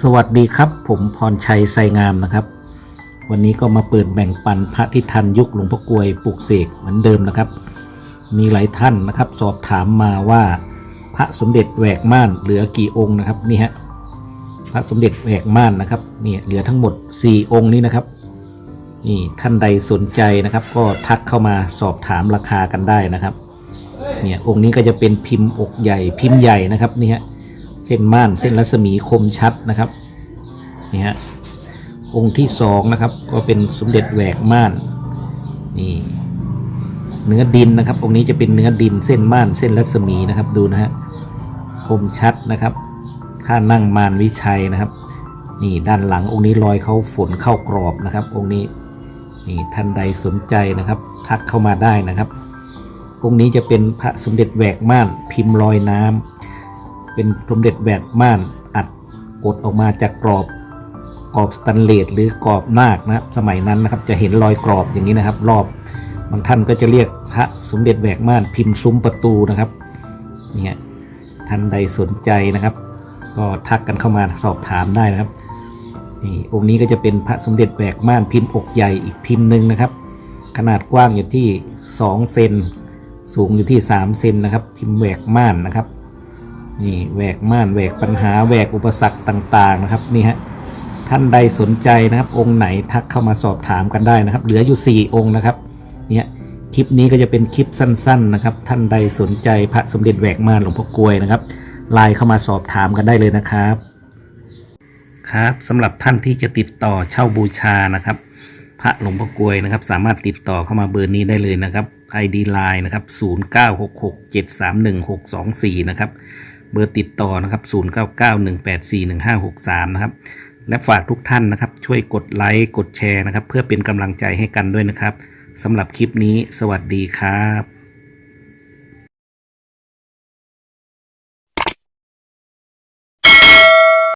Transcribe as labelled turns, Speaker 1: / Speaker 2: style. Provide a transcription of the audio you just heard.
Speaker 1: สวัสดีครับ ผมพรชัยไซงามนะครับ วันนี้ก็มาเปิดแบ่งปันพระที่ทันยุคหลวงพ่อกลวยปลูกเสกเหมือนเดิมนะครับ มีหลายท่านนะครับ สอบถามมาว่า พระสมเด็จแหวกม่านเหลือกี่องค์นะครับนี่ฮะพระสมเด็จแหวกม่านนะครับนี่เหลือทั้งหมด 4 องค์นี้นะครับนี่ท่านใดสนใจนะครับ ก็ทักเข้ามาสอบถามราคากันได้นะครับเนี่ยองค์นี้ก็จะเป็นพิมพ์อกใหญ่พิมพ์ใหญ่นะครับนี่ฮะ เส้นม่านเส้นรัศมีคมชัดนะครับนี่ฮะองค์ที่สองนะครับ ก็เป็นสมเด็จแหวกม่านนี่เนื้อดินนะครับ องค์นี้จะเป็นเนื้อดินเส้นม่านเส้นรัศมีนะครับดูนะฮะคมชัดนะครับท่านั่งมารวิชัยนะครับ นี่ด้านหลังองค์นี้รอยเขาฝนเข้ากรอบนะครับ องค์นี้นี่ท่านใดสนใจนะครับ ทักเข้ามาได้นะครับ องค์นี้จะเป็นพระสมเด็จแหวกม่านพิมพ์ลอยน้ำ เป็นสมเด็จแหวกม่านอัดกดออกมาจากกรอบกรอบสแตนเลสหรือกรอบนาคนะสมัยนั้นนะครับจะเห็นรอยกรอบอย่างนี้นะครับ รอบบางท่านก็จะเรียกพระสมเด็จแหวกม่านพิมพ์ซุ้มประตูนะครับนี่ยท่านใดสนใจนะครับ ก็ทักกันเข้ามาสอบถามได้นะครับนี่องค์นี้ก็จะเป็นพระสมเด็จแหวกม่านพิมพ์อกใหญ่อีกพิมพ์หนึ่งนะครับ ขนาดกว้างอยู่ที่ 2 เซนสูงอยู่ที่ 3 เซนนะครับ พิมพ์แหวกม่านนะครับ นี่แหวกม่านแหวกปัญหาแหวกอุปสรรคต่างๆนะครับนี่ฮะท่านใดสนใจนะครับ องค์ไหนทักเข้ามาสอบถามกันได้นะครับ เหลืออยู่ 4 องค์นะครับเนี่ยคลิปนี้ก็จะเป็นคลิปสั้น ๆนะครับ ท่านใดสนใจพระสมเด็จแหวกม่านหลวงพ่อกลวยนะครับไลน์เข้ามาสอบถามกันได้เลยนะครับ ครับสำหรับท่านที่จะติดต่อเช่าบูชานะครับ พระหลวงพ่อกลวยนะครับ สามารถติดต่อเข้ามาเบอร์นี้ได้เลยนะครับ ID Line นะครับ0966731624นะครับเบอร์ติดต่อนะครับ 0991841563 นะครับ และฝากทุกท่านนะครับ ช่วยกดไลค์กดแชร์นะครับ เพื่อเป็นกำลังใจให้กันด้วยนะครับสำหรับคลิปนี้ สวัสดีครับ